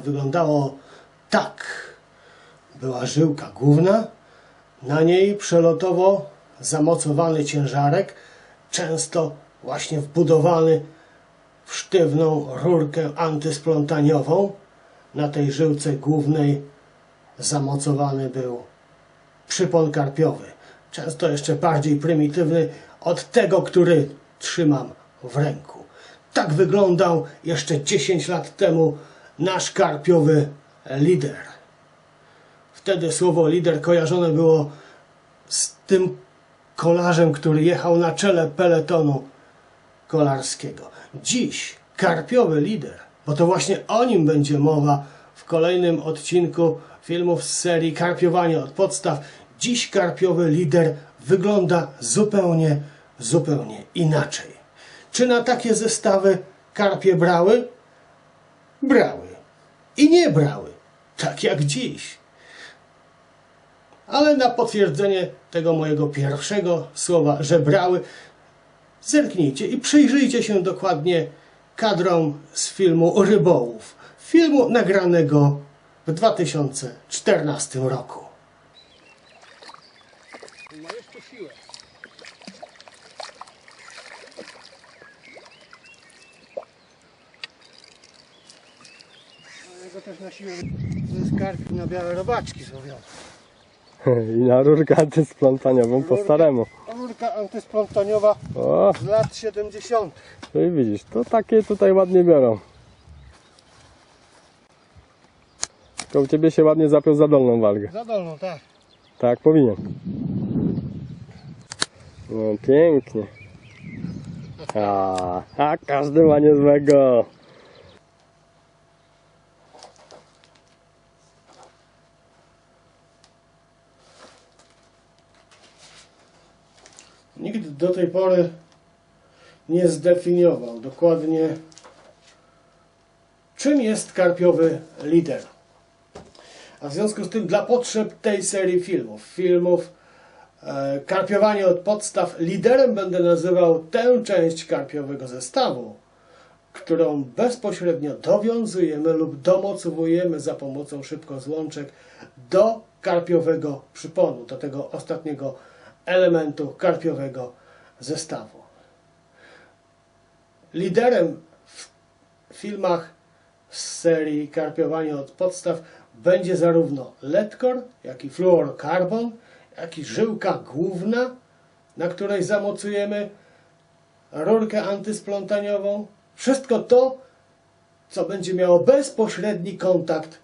wyglądało tak. Była żyłka główna, na niej przelotowo zamocowany ciężarek, często właśnie wbudowany w sztywną rurkę antysplątaniową. Na tej żyłce głównej zamocowany był przypon karpiowy. Często jeszcze bardziej prymitywny od tego, który trzymam w ręku. Tak wyglądał jeszcze 10 lat temu nasz karpiowy lider. Wtedy słowo lider kojarzone było z tym kolarzem, który jechał na czele peletonu kolarskiego. Dziś karpiowy lider, bo to właśnie o nim będzie mowa w kolejnym odcinku filmów z serii Karpiowanie od podstaw. Dziś karpiowy lider wygląda zupełnie, zupełnie inaczej. Czy na takie zestawy karpie brały? Brały. I nie brały. Tak jak dziś. Ale na potwierdzenie tego mojego pierwszego słowa, że brały, zerknijcie i przyjrzyjcie się dokładnie kadrom z filmu Rybołów. Filmu nagranego w 2014 roku. Go też na siłę ze skarpki na białe robaczki złowione. I na rurkę antysplątaniową po staremu. Rurka antysplątaniowa O, z lat 70. no i widzisz, to takie tutaj ładnie biorą. Tylko u ciebie się ładnie zapiął za dolną walgę. Za dolną, tak. Tak powinien. No pięknie. A, a każdy ma niezłego. Nikt do tej pory nie zdefiniował dokładnie, czym jest karpiowy lider. A w związku z tym, dla potrzeb tej serii filmów, filmów e, Karpiowanie od podstaw, liderem będę nazywał tę część karpiowego zestawu, którą bezpośrednio dowiązujemy lub domocowujemy za pomocą szybkozłączek do karpiowego przyponu, do tego ostatniego elementu karpiowego zestawu. Liderem w filmach z serii Karpiowanie od podstaw będzie zarówno letkor, jak i fluorokarbon, jak i żyłka główna, na której zamocujemy rurkę antysplątaniową. Wszystko to, co będzie miało bezpośredni kontakt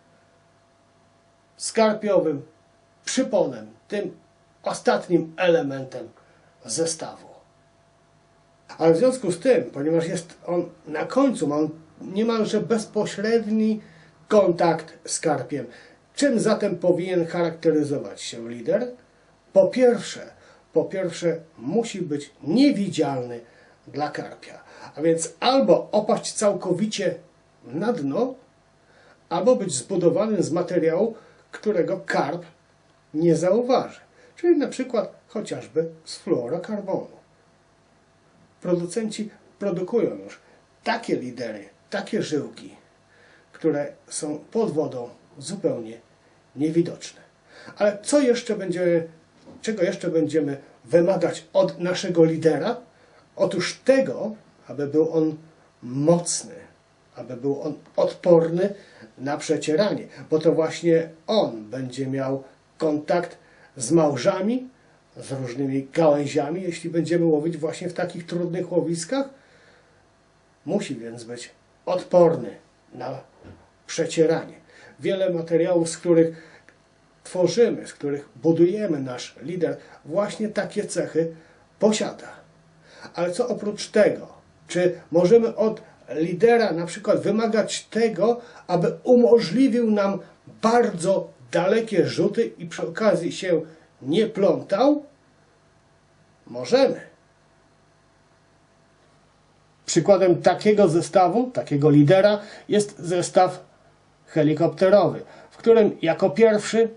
z karpiowym przyponem, tym ostatnim elementem zestawu. Ale w związku z tym, ponieważ jest on na końcu, ma on niemalże bezpośredni kontakt z karpiem. Czym zatem powinien charakteryzować się lider? Po pierwsze, po pierwsze musi być niewidzialny dla karpia. A więc albo opaść całkowicie na dno, albo być zbudowany z materiału, którego karp nie zauważy. Czyli na przykład chociażby z fluorokarbonu. Producenci produkują już takie lidery, takie żyłki, które są pod wodą zupełnie niewidoczne. Ale co jeszcze będziemy, czego jeszcze będziemy wymagać od naszego lidera? Otóż tego, aby był on mocny, aby był on odporny na przecieranie, bo to właśnie on będzie miał kontakt z małżami, z różnymi gałęziami, jeśli będziemy łowić właśnie w takich trudnych łowiskach. Musi więc być odporny na przecieranie. Wiele materiałów, z których tworzymy, z których budujemy nasz lider, właśnie takie cechy posiada. Ale co oprócz tego? Czy możemy od lidera na przykład wymagać tego, aby umożliwił nam bardzo dalekie rzuty i przy okazji się nie plątał? Możemy. Przykładem takiego zestawu, takiego lidera jest zestaw helikopterowy, w którym jako pierwszy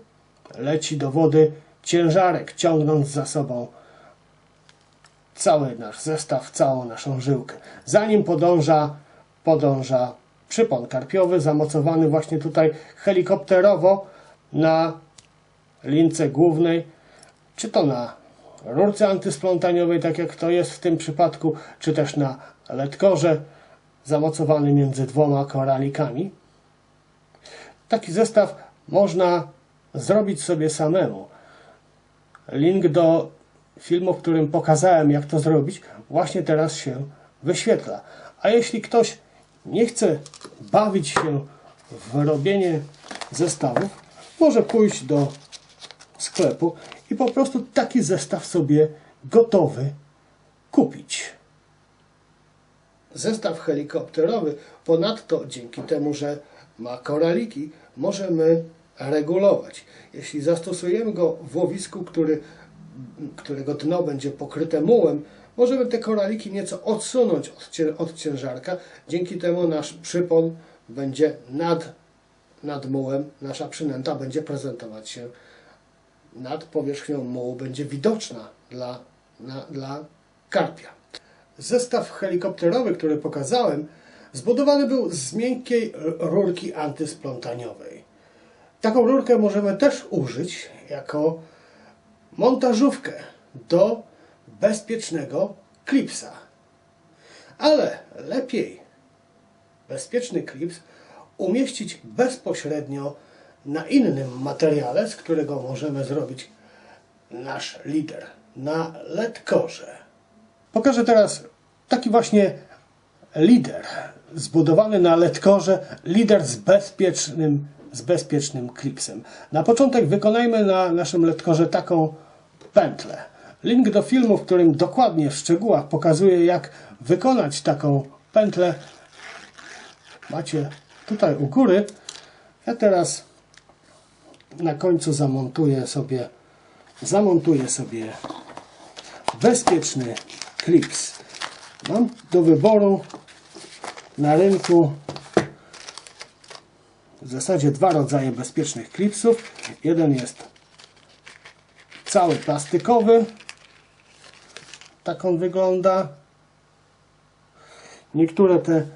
leci do wody ciężarek, ciągnąc za sobą cały nasz zestaw, całą naszą żyłkę. Za nim podąża, podąża przypon karpiowy zamocowany właśnie tutaj helikopterowo na lince głównej, czy to na rurce antysplątaniowej, tak jak to jest w tym przypadku, czy też na letkorze zamocowany między dwoma koralikami. Taki zestaw można zrobić sobie samemu. Link do filmu, w którym pokazałem, jak to zrobić, właśnie teraz się wyświetla. A jeśli ktoś nie chce bawić się w robienie zestawów, może pójść do sklepu i po prostu taki zestaw sobie gotowy kupić. Zestaw helikopterowy, ponadto dzięki temu, że ma koraliki, możemy regulować. Jeśli zastosujemy go w łowisku, który, którego dno będzie pokryte mułem, możemy te koraliki nieco odsunąć od, od ciężarka. Dzięki temu nasz przypon będzie nad, nad mułem, nasza przynęta będzie prezentować się nad powierzchnią mułu, będzie widoczna dla, na, dla karpia. Zestaw helikopterowy, który pokazałem, zbudowany był z miękkiej rurki antysplątaniowej. Taką rurkę możemy też użyć jako montażówkę do bezpiecznego klipsa. Ale lepiej bezpieczny klips umieścić bezpośrednio na innym materiale, z którego możemy zrobić nasz lider na letkorze. Pokażę teraz taki właśnie lider zbudowany na letkorze, lider z bezpiecznym, z bezpiecznym klipsem. Na początek wykonajmy na naszym letkorze taką pętlę. Link do filmu, w którym dokładnie w szczegółach pokazuję jak wykonać taką pętlę macie tutaj u góry. Ja teraz na końcu zamontuję sobie zamontuję sobie bezpieczny klips. Mam do wyboru na rynku w zasadzie dwa rodzaje bezpiecznych klipsów. Jeden jest cały plastikowy. Tak on wygląda. Niektóre te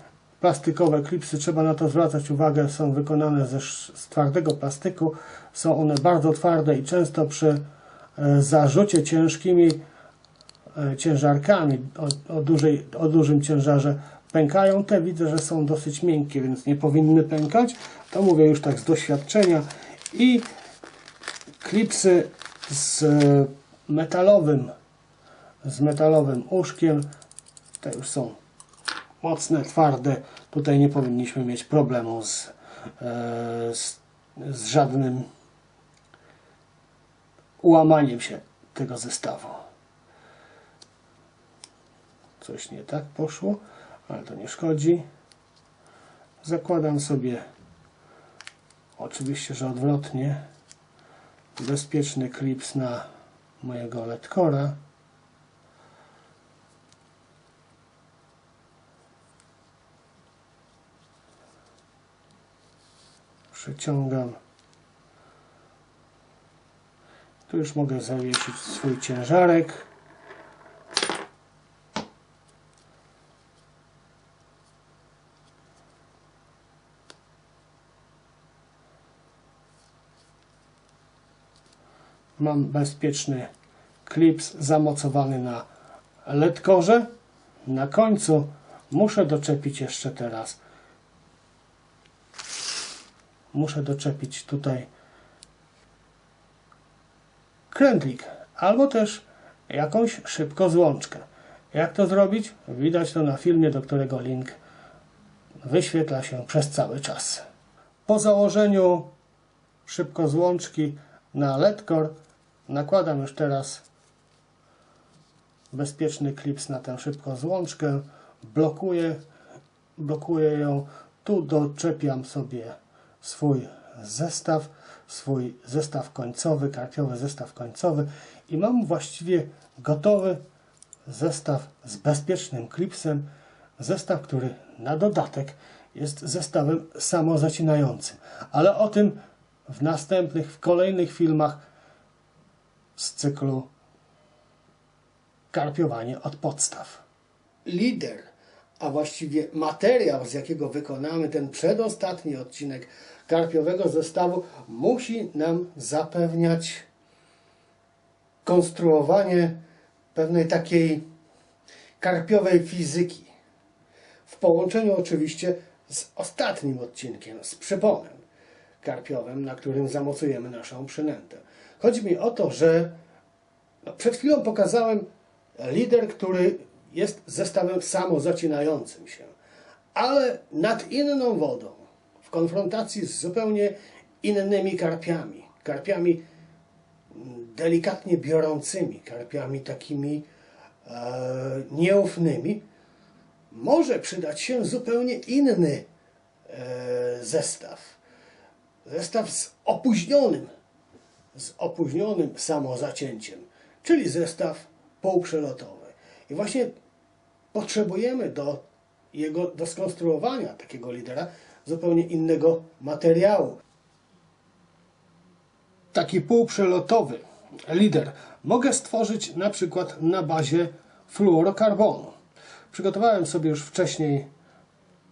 plastikowe klipsy, trzeba na to zwracać uwagę, są wykonane ze, z twardego plastyku. Są one bardzo twarde i często przy e, zarzucie ciężkimi e, ciężarkami o, o, dużej, o dużym ciężarze pękają. Te widzę, że są dosyć miękkie, więc nie powinny pękać. To mówię już tak z doświadczenia. I klipsy z metalowym z metalowym uszkiem. Te już są mocne, twarde. Tutaj nie powinniśmy mieć problemu z, e, z, z żadnym ułamaniem się tego zestawu. Coś nie tak poszło, ale to nie szkodzi. Zakładam sobie oczywiście, że odwrotnie bezpieczny klips na mojego letkora. Przeciągam. Tu już mogę zawiesić swój ciężarek. Mam bezpieczny klips zamocowany na letkorze. Na końcu muszę doczepić jeszcze teraz muszę doczepić tutaj krętlik albo też jakąś szybko złączkę. Jak to zrobić? Widać to na filmie, do którego link wyświetla się przez cały czas. Po założeniu szybko złączki na ledkor nakładam już teraz bezpieczny klips na tę szybką złączkę, blokuję, blokuję ją, tu doczepiam sobie swój zestaw, swój zestaw końcowy, karpiowy zestaw końcowy i mam właściwie gotowy zestaw z bezpiecznym klipsem, zestaw, który na dodatek jest zestawem samozacinającym. Ale o tym w następnych, w kolejnych filmach z cyklu Karpiowanie od podstaw. Lider a właściwie materiał, z jakiego wykonamy ten przedostatni odcinek karpiowego zestawu, musi nam zapewniać konstruowanie pewnej takiej karpiowej fizyki. W połączeniu oczywiście z ostatnim odcinkiem, z przeponem karpiowym, na którym zamocujemy naszą przynętę. Chodzi mi o to, że no, przed chwilą pokazałem lider, który jest zestawem samozacinającym się, ale nad inną wodą, w konfrontacji z zupełnie innymi karpiami, karpiami mm, delikatnie biorącymi, karpiami takimi e, nieufnymi, może przydać się zupełnie inny e, zestaw. Zestaw z opóźnionym, z opóźnionym samozacięciem, czyli zestaw półprzelotowy. I właśnie potrzebujemy do jego do skonstruowania takiego lidera zupełnie innego materiału. Taki półprzelotowy lider mogę stworzyć na przykład na bazie fluorokarbonu. Przygotowałem sobie już wcześniej,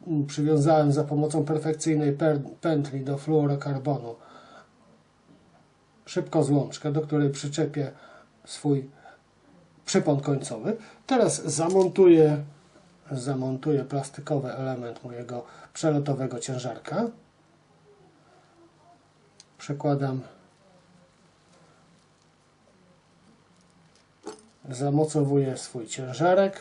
mm, przywiązałem za pomocą perfekcyjnej per- pętli do fluorokarbonu szybko złączkę, do której przyczepię swój przypon końcowy. Teraz zamontuję, zamontuję plastikowy element mojego przelotowego ciężarka. Przekładam zamocowuję swój ciężarek.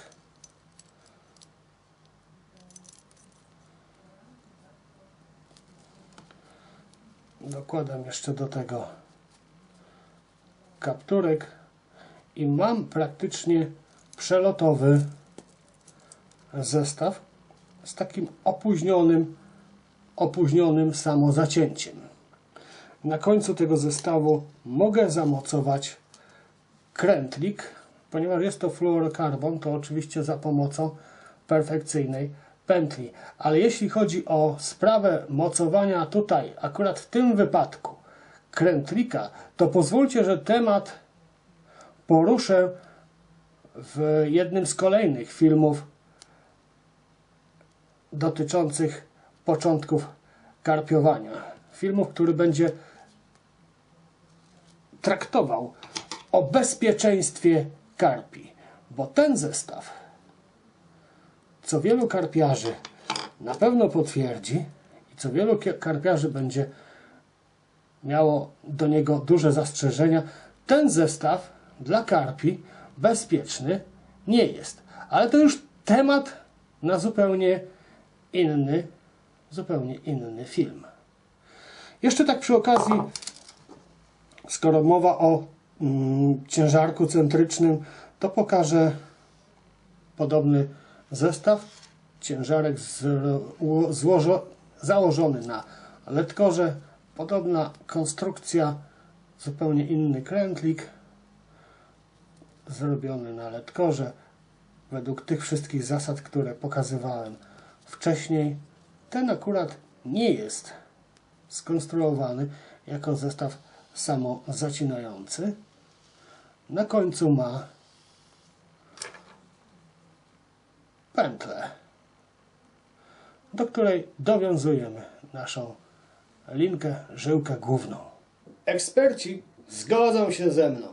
Dokładam jeszcze do tego kapturek i mam praktycznie przelotowy zestaw z takim opóźnionym, opóźnionym samozacięciem. Na końcu tego zestawu mogę zamocować krętlik, ponieważ jest to fluorokarbon, to oczywiście za pomocą perfekcyjnej pętli. Ale jeśli chodzi o sprawę mocowania tutaj, akurat w tym wypadku, krętlika, to pozwólcie, że temat poruszę w jednym z kolejnych filmów dotyczących początków karpiowania. Filmów, który będzie traktował o bezpieczeństwie karpi, bo ten zestaw, co wielu karpiarzy na pewno potwierdzi i co wielu karpiarzy będzie miało do niego duże zastrzeżenia, ten zestaw dla karpi bezpieczny nie jest. Ale to już temat na zupełnie inny, zupełnie inny film. Jeszcze tak przy okazji, skoro mowa o mm, ciężarku centrycznym, to pokażę podobny zestaw. Ciężarek z- złożo, założony na letkorze, podobna konstrukcja, zupełnie inny krętlik, zrobiony na letkorze, według tych wszystkich zasad, które pokazywałem wcześniej. Ten akurat nie jest skonstruowany jako zestaw samozacinający. Na końcu ma pętlę, do której dowiązujemy naszą linkę, żyłkę główną. Eksperci zgodzą się ze mną,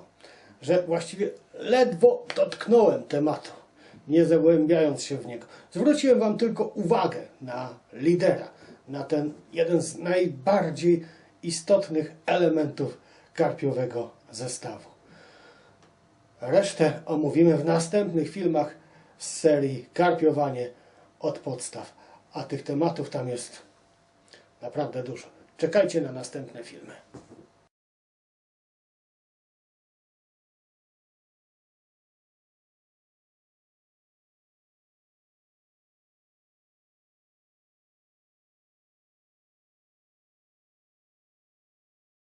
że właściwie ledwo dotknąłem tematu, nie zagłębiając się w niego. Zwróciłem Wam tylko uwagę na lidera, na ten jeden z najbardziej istotnych elementów karpiowego zestawu. Resztę omówimy w następnych filmach z serii Karpiowanie od podstaw, a tych tematów tam jest naprawdę dużo. Czekajcie na następne filmy.